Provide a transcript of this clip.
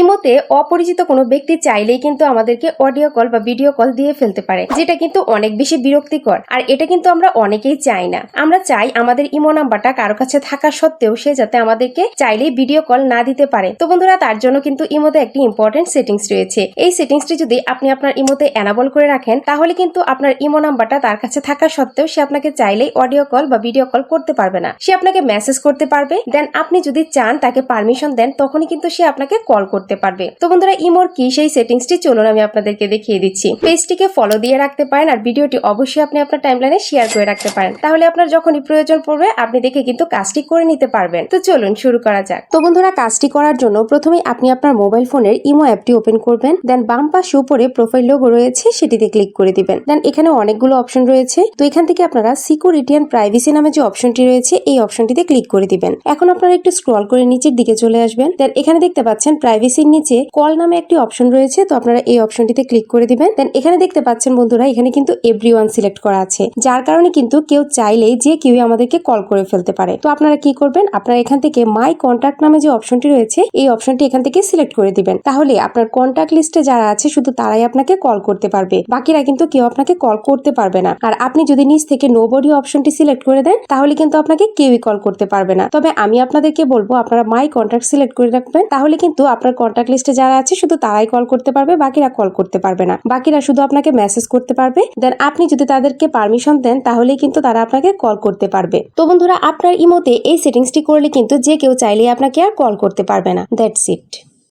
ইমোতে অপরিচিত কোনো ব্যক্তি চাইলেই কিন্তু আমাদেরকে অডিও কল বা ভিডিও কল দিয়ে ফেলতে পারে, যেটা কিন্তু অনেক বেশি বিরক্তিকর। আর এটা কিন্তু আমরা অনেকেই চাই না। আমরা চাই আমাদের ইমো নাম্বারটা কারও কাছে থাকা সত্ত্বেও সে যাতে আমাদেরকে চাইলেই ভিডিও কল না দিতে পারে। তো বন্ধুরা, তার জন্য কিন্তু ইমোতে একটি ইম্পর্টেন্ট সেটিংস রয়েছে। এই সেটিংসটি যদি আপনি আপনার ইমোতে অ্যানাবল করে রাখেন, তাহলে কিন্তু আপনার ইমো নাম্বারটা তার কাছে থাকা সত্ত্বেও সে আপনাকে চাইলেই অডিও কল বা ভিডিও কল করতে পারবে না। সে আপনাকে মেসেজ করতে পারবে দেন আপনি যদি চান তাকে পারমিশন দেন, তখনই কিন্তু সে আপনাকে কল করতে পারবে। তো বন্ধুরা ইমোর কি? সেই সেটিংসটি চলুন আমি আপনাদেরকে দেখিয়ে দিচ্ছি। পেজটিকে ফলো দিয়ে রাখতে পারেন আর ভিডিওটি অবশ্যই আপনি আপনার টাইমলাইনে শেয়ার করে রাখতে পারেন। তাহলে আপনার যখনই প্রয়োজন পড়বে, আপনি দেখে কিন্তু কাজটি করে নিতে পারবেন। তো চলুন শুরু করা যাক। তো বন্ধুরা, কাজটি করার জন্য প্রথমেই আপনি আপনার মোবাইল ফোনের ইমো অ্যাপটি ওপেন করবেন। দেন বাম পাশে উপরে প্রোফাইল লোগো রয়েছে, সেটিতে ক্লিক করে দিবেন। দেন এখানে অনেকগুলো অপশন রয়েছে। তো এখান থেকে আপনারা সিকিউরিটি অ্যান্ড প্রাইভেসি নামে যে অপশনটি রয়েছে, এই অপশনটিতে ক্লিক করে দিবেন। এখন আপনারা একটু স্ক্রল করে নিচের দিকে চলে আসবেন। দেন এখানে দেখতে পাচ্ছেন প্রাইভেসির নিচে কল নামে একটি অপশন রয়েছে, তো আপনারা এই অপশনটিতে ক্লিক করে দিবেন। দেন এখানে দেখতে পাচ্ছেন বন্ধুরা, এখানে কিন্তু এভরি সিলেক্ট করা আছে, যার কারণে কিন্তু কেউ চাইলেই যে কেউ আমাদেরকে কল করে ফেলতে পারে। তো আপনারা কি করবেন, আপনারা এখান থেকে মাই কন্ট্যাক্ট নামে যে অপশনটি রয়েছে, এই অপশনটি এখান থেকে সিলেক্ট করে দিবেন। তাহলে আপনার কন্ট্যাক্ট লিস্টে যারা আছে, শুধু তারাই আপনাকে কল করতে পারবে, বাকিরা কিন্তু কেউ আপনাকে কল করতে পারবে না। আর আপনি যদি নিচ থেকে নো বডি অপশনটি সিলেক্ট করে দেন, তাহলে কিন্তু আপনাকে কেউই কল করতে পারবে না। তবে আমি আপনাদেরকে বলব, আপনারা মাই কন্ট্যাক্ট সিলেক্ট করে রাখবেন, তাহলে কিন্তু আপনার কন্ট্যাক্ট লিস্টে যারা আছে, শুধু তারাই কল করতে পারবে, বাকিরা কল করতে পারবে না। বাকিরা শুধু আপনাকে মেসেজ করতে পারবে। দেন আপনি যদি তাদেরকে পারমিশন দেন, তাহলেই কিন্তু তারা আপনাকে কল করতে পারবে। তো বন্ধুরা, আপনার ইমোতে এই সেটিংসটি করলে কিন্তু যে কেউ চাইলেই আপনাকে আর কল করতে পারবে না। That's it